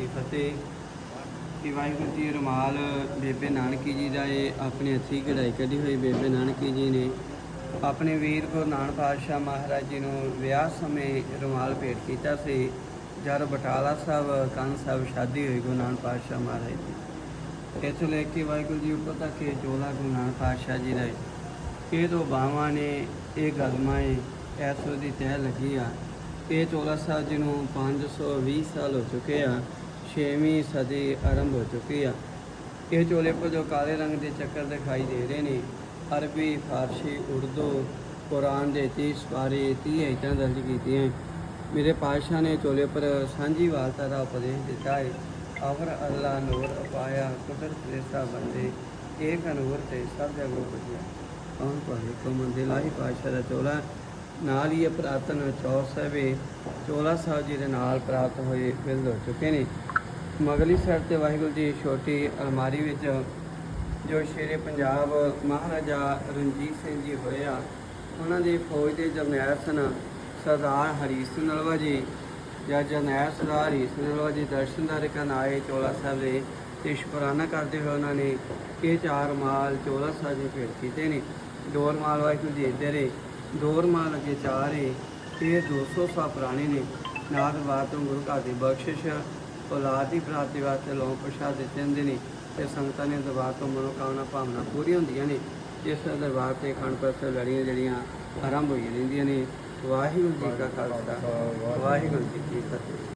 ਕੀ ਫਤਿਹ। ਕਿ ਵਾਹਿਗੁਰੂ ਜੀ ਰੁਮਾਲ ਬੇਬੇ ਨਾਨਕੀ ਜੀ ਦਾ ਇਹ ਆਪਣੇ ਹੱਥੀਂ ਕਢਾਈ ਕੱਢੀ ਹੋਈ ਬੇਬੇ ਨਾਨਕੀ ਜੀ ਨੇ। ਆਪਣੇ ਵੀਰ ਗੁਰੂ ਨਾਨਕ ਪਾਤਸ਼ਾਹ ਮਹਾਰਾਜ ਜੀ ਨੂੰ ਵਿਆਹ ਸਮੇਂ ਰੁਮਾਲ ਭੇਟ ਕੀਤਾ ਸੀ। ਜਦ ਬਟਾਲਾ ਸਾਹਿਬ, ਕੰਨ ਸਾਹਿਬ ਸ਼ਾਦੀ ਹੋਈ ਗੁਰੂ ਨਾਨਕ ਪਾਤਸ਼ਾਹ ਮਹਾਰਾਜ ਦੀ। ਇੱਥੋਂ ਲੈ ਕੇ ਵਾਹਿਗੁਰੂ ਜੀ ਉੱਪਰ ਤੱਕ ਇਹ ਜੋਲਾ ਗੁਰੂ ਨਾਨਕ ਪਾਤਸ਼ਾਹ ਜੀ ਦਾ ਹੈ। ਇਹ ਤੋਂ ਬਾਵਾਂ ਨੇ, ਇਹ ਗਲਮਾਂ ਏ ਐਸੋ ਦੀ ਤਹਿ ਲੱਗੀ ਆ। ਇਹ ਚੋਲਾ ਸਾਹਿਬ ਜੀ ਨੂੰ 520 ਸਾਲ ਹੋ ਚੁੱਕੇ ਆ। 6ਵੀਂ ਸਦੀ ਆਰੰਭ ਹੋ ਚੁੱਕੀ ਆ। ਇਹ ਚੋਲੇ ਪਰ ਜੋ ਕਾਲੇ ਰੰਗ ਦੇ ਚੱਕਰ ਦਿਖਾਈ ਦੇ ਰਹੇ ਨੇ। ਅਰਬੀ, ਫਾਰਸੀ, ਉਰਦੂ, ਕੁਰਾਨ ਦੇ 30 ਬਾਰੇ 30 ਆਇਤਾਂ ਦਰਜ ਕੀਤੀਆਂ। ਮੇਰੇ ਪਾਤਸ਼ਾਹ ਨੇ ਚੋਲੇ ਪਰ ਸਾਂਝੀ ਵਾਰਤਾ ਦਾ ਉਪਦੇਸ਼ ਦਿੱਤਾ ਹੈ। ਅਵਰ ਅੱਲਾ ਨੂਰ ਅਪਾਇਆ, ਕੁਦਰਤ ਦੇ ਸਾ ਬੰਦੇ, ਏਕ ਨੂਰ ਤੇ ਸਭ ਜਗੋ ਬਜਿਆ ਕੌਣ ਭਾਵੇਂ ਕੋ ਮੰਦੇ ਲਾਹੀ ਪਾਤਸ਼ਾਹ ਦਾ ਚੋਲਾ? ਨਾਲ ਹੀ ਇਹ ਪੁਰਾਤਨ ਚੌਰ ਸਾਹਿਬੇ ਚੋਲਾ ਸਾਹਿਬ ਜੀ ਦੇ ਨਾਲ ਪ੍ਰਾਪਤ ਹੋਏ ਬਿਰਧ ਹੋ ਚੁੱਕੇ ਨੇ। ਮਗਲੀ ਸਾਈਡ ਤੇ ਵਾਹਿਗੁਰੂ ਜੀ ਛੋਟੀ ਅਲਮਾਰੀ ਵਿੱਚ ਜੋ ਸ਼ੇਰੇ ਪੰਜਾਬ ਮਹਾਰਾਜਾ ਰਣਜੀਤ ਸਿੰਘ ਜੀ ਹੋਏ ਆ, ਉਹਨਾਂ ਦੀ ਫੌਜ ਦੇ ਜਰਨੈਲ ਸਨ ਸਰਦਾਰ ਹਰੀ ਸਿੰਘ ਨਲਵਾ ਜੀ। ਜਾਂ ਜਰਨੈਲ ਸਰਦਾਰ ਹਰੀ ਸਿੰਘ ਨਲਵਾ ਜੀ ਦਰਸ਼ਨਦਾਰ ਕਰਨ ਆਏ ਚੋਲਾ ਸਾਹਿਬ ਦੇ ਤੇ ਸ਼ੁਕਰਾਨਾ ਕਰਦੇ ਹੋਏ ਉਹਨਾਂ ਨੇ ਇਹ ਚਾਰ ਮਾਲ ਚੋਲਾ ਸਾਹਿਬ ਜੀ ਭੇਟ ਕੀਤੇ ਨੇ। ਡੋਰ ਮਾਲ ਵਾਹਿਗੁਰੂ ਜੀ ਇੱਧਰ ਏ, ਡੋਰ ਮਾਲ ਅੱਗੇ ਚਾਰ ਏ, ਇਹ 200 ਸਾਲ ਪੁਰਾਣੇ ਨੇ। ਨਾਗ ਬਾਤ ਤੋਂ ਗੁਰੂ ਘਰ ਦੀ ਬਖਸ਼ਿਸ਼ ਔਲਾਦ ਦੀ ਪ੍ਰਾਪਤੀ ਵਾਸਤੇ ਲੋਕ ਪ੍ਰਸ਼ਾਦ ਦਿੱਤੇ ਹੁੰਦੇ ਨੇ ਤੇ ਸੰਗਤਾਂ ਨੇ ਦਰਬਾਰ ਤੋਂ ਮਨੋਕਾਮਨਾ ਭਾਵਨਾ ਪੂਰੀਆਂ ਹੁੰਦੀਆਂ ਨੇ। ਇਸ ਦਰਬਾਰ ਤੇ ਖੰਡ ਪ੍ਰਸਤ ਲੜੀਆਂ ਜਿਹੜੀਆਂ ਆਰੰਭ ਹੋਈਆਂ ਰਹਿੰਦੀਆਂ ਨੇ। ਵਾਹਿਗੁਰੂ ਜੀ ਕਾ ਖਾਲਸਾ, ਵਾਹਿਗੁਰੂ ਜੀ ਕੀ ਫਤਿਹ।